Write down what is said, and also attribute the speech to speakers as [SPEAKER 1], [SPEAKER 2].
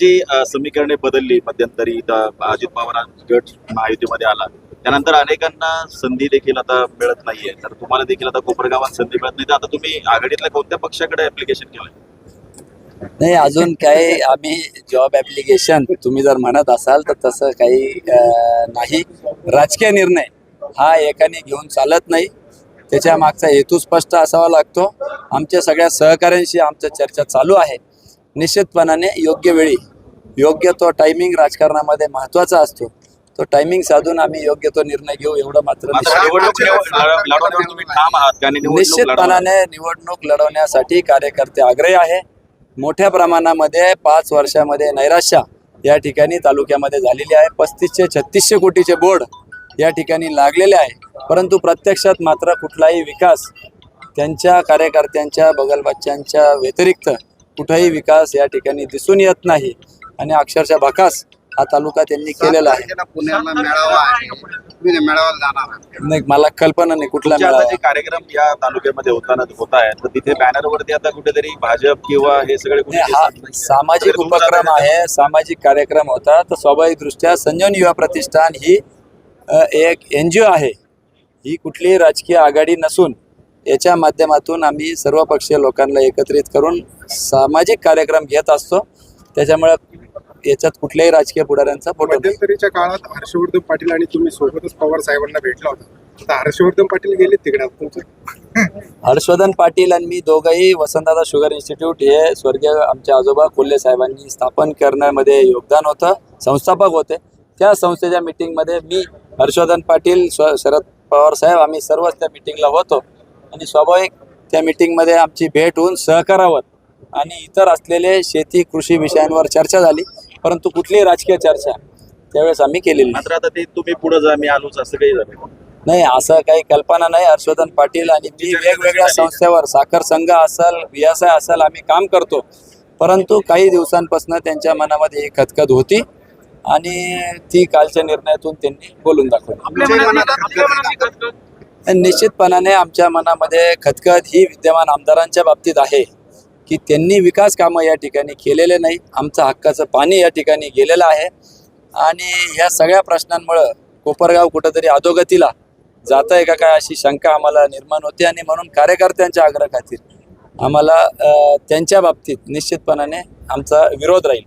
[SPEAKER 1] जी समीकरणे बदलली मध्यंतरी अजित पवार गट महायुतीमध्ये आला. त्यानंतर अनेकांना संधी देखील आता मिळत नाहीये. तर तुम्हाला देखील आता कोपरगावात संधी मिळत नाही. तर आता तुम्ही आघाडीतल्या कोणत्या पक्षाकडे ऍप्लिकेशन केलंय?
[SPEAKER 2] नाही अजून काही आम्ही जॉब ऍप्लिकेशन तुम्ही जर म्हणत असाल तर तसं काही नाही. राजकीय निर्णय हा एकाने घेऊन चालत नाही. त्याच्या मागचा हेतू स्पष्ट असावा लागतो. आमच्या सगळ्या सहकाऱ्यांशी आमच्या चर्चा चालू आहे. निश्चितपणाने योग्य वेळी योग्य तो टायमिंग राजकारणामध्ये महत्त्वाचा असतो. तो टायमिंग साधून आम्ही योग्य तो निर्णय घेऊ एवढं मात्र? निश्चितपणाने निवडणूक लढवण्यासाठी कार्यकर्ते आग्रही आहे. मोठ्या प्रमाणामध्ये पाच वर्षामध्ये नैराश्य या ठिकाणी तालुक्यामध्ये झालेली आहे. पस्तीसशे छत्तीसशे कोटीचे बोर्ड या ठिकाणी लागलेले आहे. परंतु प्रत्यक्षात मात्र कुठलाही विकास त्यांच्या कार्यकर्त्यांच्या बगलबच्च्यांच्या व्यतिरिक्त कुठलाही विकास या ठिकाणी दिसून येत नाही. आणि अक्षरशः भकास हा तालुका त्यांनी केलेला आहे.
[SPEAKER 3] पुण्याला मेळावा आहे. तुम्ही त्या मेळाव्याला जाणार आहात.
[SPEAKER 2] नाही मला कल्पना नाही कुठला
[SPEAKER 1] तुमचे आता
[SPEAKER 2] मेळावा
[SPEAKER 1] कार्यक्रम या तालुक्यामध्ये होताना होत आहेत तर तिथे बॅनरवरती आता कुठेतरी भाजप किंवा हे सगळे
[SPEAKER 2] हा. सामाजिक
[SPEAKER 1] तर तुमचा
[SPEAKER 2] उपक्रम आहे सामाजिक कार्यक्रम होता. तर स्वाभाविकदृष्ट्या संजीवन युवा प्रतिष्ठान ही अ, एक एन जी ओ आहे. ही कुठलीही राजकीय आघाडी नसून याच्या माध्यमातून आम्ही सर्व पक्षीय लोकांना एकत्रित करून सामाजिक कार्यक्रम घेत असतो. त्याच्यामुळे याच्यात कुठल्याही राजकीय पुढाऱ्यांचा फोटो.
[SPEAKER 4] मध्यंतरीच्या काळात हर्षवर्धन पाटील आणि तुम्ही सोबतच पवार साहेबांना भेटला होता. आता हर्षवर्धन पाटील गेले तिकडे तुमचं?
[SPEAKER 2] हर्षवर्धन पाटील आणि मी दोघंही वसंतदादा शुगर इन्स्टिट्यूट हे स्वर्गीय आमचे आजोबा कोल्हे साहेबांनी स्थापन करण्यामध्ये योगदान होतं संस्थापक होते. त्या संस्थेच्या मिटिंगमध्ये मी हर्षवर्धन पाटील शरद पवार साहेब आम्ही सर्वच त्या मिटिंगला होतो. आणि स्वाभाविक त्या मिटिंगमध्ये आमची भेट होऊन सहकारावर आणि इतर असलेले शेती कृषी विषयांवर चर्चा झाली परंतु कुठलीही राजकीय चर्चा त्यावेळेस आम्ही केलेली.
[SPEAKER 1] मात्र आता ते तुम्ही पुढे जा मी आलोच असं काही झालं
[SPEAKER 2] नाही. असं काही कल्पना नाही. हर्षवर्धन पाटील आणि मी वेगवेगळ्या संस्थेवर साखर संघ असेल व्यवसाय असेल आम्ही काम करतो. परंतु काही दिवसांपासून त्यांच्या मनामध्ये एक खतखत होती आणि ती कालच्या निर्णयातून त्यांनी बोलून दाखवली. निश्चितपणाने आमच्या मनामध्ये खतखत ही विद्यमान आमदारांच्या बाबतीत आहे. की त्यांनी विकास कामं या ठिकाणी केलेले नाही. आमचं हक्काचं पाणी या ठिकाणी गेलेलं आहे. आणि ह्या सगळ्या प्रश्नांमुळं कोपरगाव कुठंतरी अधोगतीला जात आहे का काय अशी शंका आम्हाला निर्माण होते आणि म्हणून कार्यकर्त्यांच्या आग्रह खातीर आम्हाला त्यांच्या बाबतीत निश्चितपणाने आमचा विरोध राहील.